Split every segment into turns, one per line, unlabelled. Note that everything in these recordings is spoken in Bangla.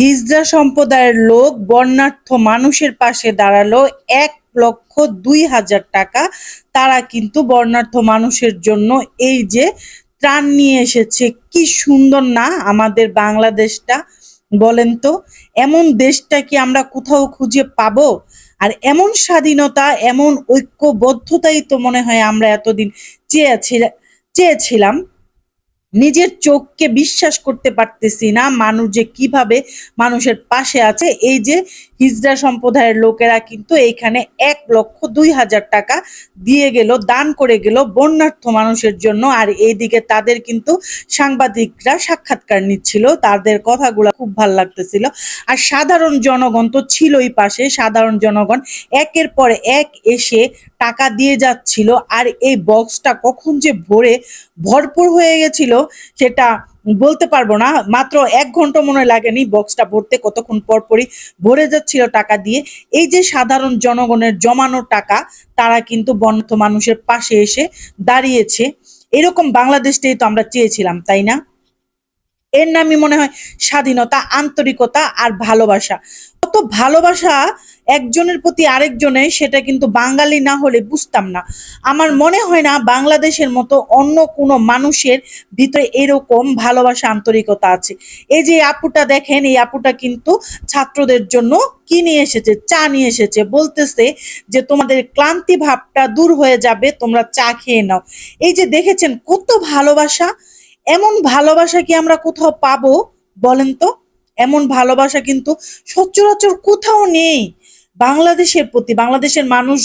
হিজড়া সম্প্রদায়ের লোক বর্ণার্থ মানুষের পাশে দাঁড়াল এক লক্ষ দুই হাজার টাকা। তারা কিন্তু বর্ণার্থ মানুষের জন্য এই যে ত্রাণ নিয়ে এসেছে, কি সুন্দর না আমাদের বাংলাদেশটা, বলেন তো? এমন দেশটা কি আমরা কোথাও খুঁজে পাবো? আর এমন স্বাধীনতা, এমন ঐক্যবদ্ধতাই তো মনে হয় আমরা এতদিন চেয়েছি- চেয়েছিলাম। নিজের চোখকে বিশ্বাস করতে পারতেছি না মানুষ যে কীভাবে মানুষের পাশে আছে। এই যে হিজড়া সম্প্রদায়ের লোকেরা কিন্তু এইখানে এক লক্ষ দুই হাজার টাকা দিয়ে গেল, দান করে গেল বন্যার্থ মানুষের জন্য। আর এইদিকে তাদের কিন্তু সাংবাদিকরা সাক্ষাৎকার নিচ্ছিল। তাদের কথাগুলো খুব ভালো লাগতেছিল। আর সাধারণ জনগণ তো ছিলই পাশে। সাধারণ জনগণ একের পর এক এসে টাকা দিয়ে যাচ্ছিল। আর এই বক্সটা কখন যে ভরে ভরপুর হয়ে গেছিল, সেটা বলতে পারব না, মাত্র এক ঘণ্টা মনে লাগেনি বক্সটা ভরতে, কতক্ষণ পর পরই ভরে যাচ্ছিল টাকা দিয়ে। এই যে সাধারণ জনগণের জমানো টাকা, তারা কিন্তু বন্ধ মানুষের পাশে এসে দাঁড়িয়েছে। এরকম বাংলাদেশটাই তো আমরা চেয়েছিলাম, তাই না? এর নামই মনে হয় স্বাধীনতা, আন্তরিকতা আর ভালোবাসা। ভালোবাসা একজনের প্রতি আরেকজনে সেটা কিন্তু বাঙালি না হলে বুঝতাম না। আমার মনে হয় না বাংলাদেশের মতো অন্য কোনো মানুষের ভিতরে এরকম ভালোবাসা, আন্তরিকতা আছে। এই যে আপুটা দেখেন, এই আপুটা কিন্তু ছাত্রদের জন্য কি নিয়ে এসেছে? চা নিয়ে এসেছে। বলতেছে যে, তোমাদের ক্লান্তি ভাবটা দূর হয়ে যাবে, তোমরা চা খেয়ে নাও। এই যে দেখেছেন কত ভালোবাসা? এমন ভালোবাসা কি আমরা কোথাও পাবো? বলেন তো। এমন ভালোবাসা কিন্তু সচরাচর কোথাও নেই বাংলাদেশের প্রতি। বাংলাদেশের মানুষ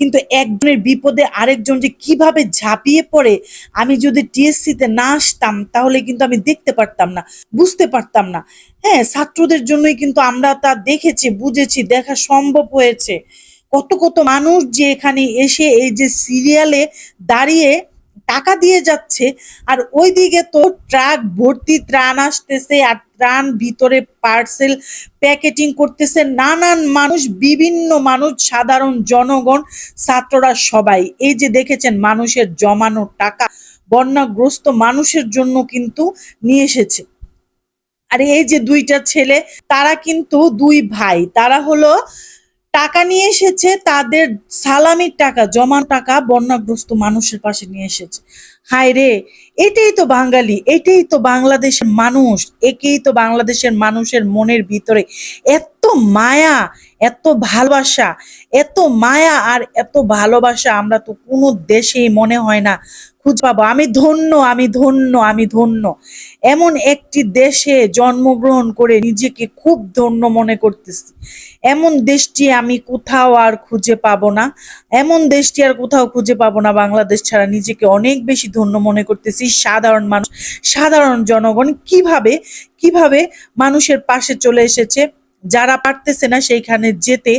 কিন্তু একজনের বিপদে আরেকজন যে কীভাবে ঝাঁপিয়ে পড়ে, আমি যদি টিএসসি তে না আসতাম তাহলে কিন্তু আমি দেখতে পারতাম না, বুঝতে পারতাম না। হ্যাঁ ছাত্রদের জন্যই কিন্তু আমরা তা দেখেছি, বুঝেছি, দেখা সম্ভব হয়েছে। কত কত মানুষ যে এখানে এসে এই যে সিরিয়ালে দাঁড়িয়ে টাকা দিয়ে যাচ্ছে, আর ওইদিকে তো ট্রাক ভর্তি ত্রাণ আসতেছে, আর ত্রাণ ভিতরে পার্সেল প্যাকেটিং করতেছে নানান মানুষ, বিভিন্ন মানুষ, সাধারণ জনগণ, ছাত্ররা সবাই। এই যে দেখেছেন মানুষের জমানো টাকা, বন্যাগ্রস্ত মানুষের জন্য কিন্তু নিয়ে এসেছে। আর এই যে দুইটা ছেলে, তারা কিন্তু দুই ভাই, তারা হলো টাকা নিয়ে এসেছে, তাদের সালামির টাকা জমা টাকা বন্যাগ্রস্ত মানুষের পাশে নিয়ে এসেছে। হায় রে এটাই তো বাঙালি, এটাই তো বাংলাদেশের মানুষ, একেই তো বাংলাদেশের মানুষের মনের ভিতরে এত মায়া, এত ভালোবাসা, এত মায়া আর এত ভালোবাসা আমরা তো কোনো দেশেই মনে হয় না খুঁজে পাবো। আমি ধন্য আমি ধন্য আমি ধন্য। এমন একটি দেশে জন্মগ্রহণ করে নিজেকে খুব ধন্য মনে করতেছি। এমন দেশটি আমি কোথাও আর খুঁজে পাবো না। এমন দেশটি আর কোথাও খুঁজে পাবো না। বাংলাদেশ ছাড়া নিজেকে অনেক বেশি ধন্য মনে করতেছি। সাধারণ মানুষ, সাধারণ জনগণ কীভাবে কীভাবে মানুষের পাশে চলে এসেছে? যারা পারতেছে না সেইখানে যেতে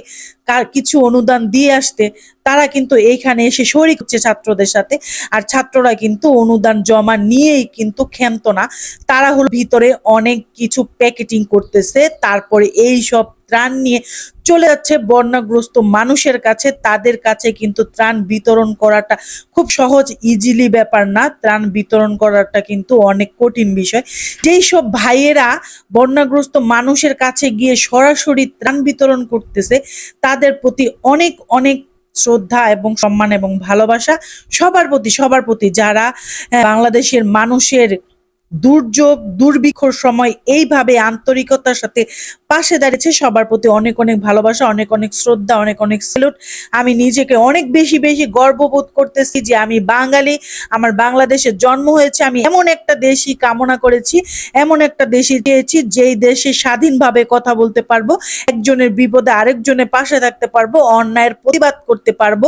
কিছু অনুদান দিয়ে আসতে, তারা কিন্তু এইখানে এসে শরিক হচ্ছে ছাত্রদের সাথে। আর ছাত্ররা কিন্তু অনুদান জমা নিয়েই কিন্তু ক্ষান্ত না। তারা হলো ভিতরে অনেক কিছু প্যাকেটিং করতেছে, তারপরে এই সব ত্রাণ নিয়ে চলে যাচ্ছে। বন্যাগ্রস্ত মানুষের কাছে, তাদের কাছে কিন্তু ত্রাণ বিতরণ করাটা খুব সহজ ইজিলি ব্যাপার না। ত্রাণ বিতরণ করাটা কিন্তু অনেক কঠিন বিষয়। যেই সব ভাইয়েরা বন্যাগ্রস্ত মানুষের কাছে গিয়ে সরাসরি ত্রাণ বিতরণ করতেছে, তাদের প্রতি অনেক অনেক শ্রদ্ধা এবং সম্মান এবং ভালোবাসা সবার প্রতি সবার প্রতি। যারা বাংলাদেশের মানুষের দুর্যোগ দুর্ভিক্ষর সময় এইভাবে আন্তরিকতার সাথে পাশে দাঁড়িয়েছে। সবার প্রতি অনেক অনেক ভালোবাসা, অনেক অনেক শ্রদ্ধা, অনেক অনেক স্যালুট আমি নিজেকে অনেক বেশি বেশি গর্ববোধ করতেছি যে আমি বাঙালি, আমার বাংলাদেশে জন্ম হয়েছে। আমি এমন একটা দেশই কামনা করেছি, এমন একটা দেশই চেয়েছি যেই দেশে স্বাধীনভাবে কথা বলতে পারব, একজনের বিপদে আরেকজনের পাশে থাকতে পারব, অন্যায়ের প্রতিবাদ করতে পারব।